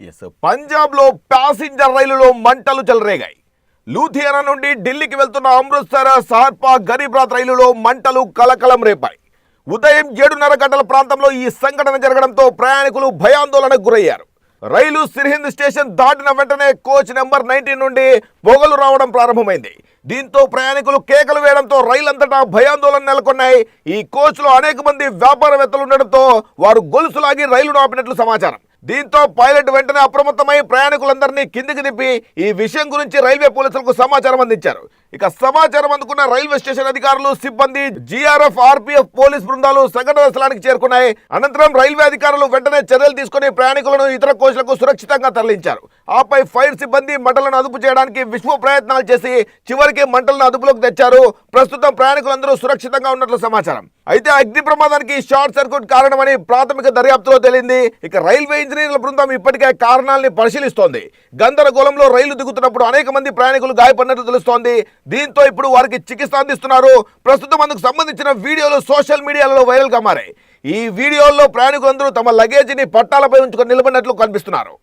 Yes పంజాబ్లో passenger రైలులో మంటలు చెలరేగాయి. లూథియానా నుండి ఢిల్లీకి వెళ్తున్న అమృత్సర్ సార్పా గరీబ్ రాత్ రైలులో మంటలు కలకలం రేపాయి. ఉదయం ఏడున్నర గంటల ప్రాంతంలో ఈ సంఘటన జరగడంతో ప్రయాణికులు భయాందోళనకు గురయ్యారు. రైలు సిరిహింద్ స్టేషన్ దాటిన వెంటనే కోచ్ నెంబర్ నైన్టీన్ నుండి పొగలు రావడం ప్రారంభమైంది. దీంతో ప్రయాణికులు కేకలు వేయడంతో రైలు అంతటా భయాందోళన నెలకొన్నాయి. ఈ కోచ్లో అనేక మంది వ్యాపారవేత్తలు ఉండడంతో వారు గొలుసులాగి రైలును ఆపినట్లు సమాచారం. దీంతో పైలట్ వెంటనే అప్రమత్తమై ప్రయాణికులందరినీ కిందికి దింపి ఈ విషయం గురించి రైల్వే పోలీసులకు సమాచారం అందించారు. ఇక సమాచారం అందుకున్న రైల్వే స్టేషన్ అధికారులు సిబ్బంది జీఆర్ఎఫ్ ఆర్పీఎఫ్ పోలీస్ బృందాలు సంఘటన స్థలానికి చేరుకున్నాయి. అనంతరం రైల్వే అధికారులు వెంటనే చర్యలు తీసుకుని ప్రయాణికులను ఇతర కోచ్లకు సురక్షితంగా తరలించారు. ఆపై ఫైర్ సిబ్బంది మంటలను అదుపు చేయడానికి విశ్వ ప్రయత్నాలు చేసి చివరికి మంటలను అదుపులోకి తెచ్చారు. ప్రస్తుతం ప్రయాణికులందరూ సురక్షితంగా ఉన్నట్లు సమాచారం. అయితే అగ్ని ప్రమాదానికి షార్ట్ సర్క్యూట్ కారణమని ప్రాథమిక దర్యాప్తులో తేలింది. ఇక రైల్వే ఇంజనీర్ల బృందం ఇప్పటికే కారణాలని పరిశీలిస్తోంది. గందరగోళంలో రైలు దిగుతున్నప్పుడు అనేక మంది ప్రయాణికులు గాయపడినట్లు తెలుస్తోంది. దీంతో ఇప్పుడు వారికి చికిత్స అందిస్తున్నారు. ప్రస్తుతం అందుకు సంబంధించిన వీడియోలు సోషల్ మీడియాలో వైరల్గా మారాయి. ఈ వీడియోల్లో ప్రయాణికులందరూ తమ లగేజీని పట్టాలపై ఉంచుకొని నిలబడినట్లు కనిపిస్తున్నారు.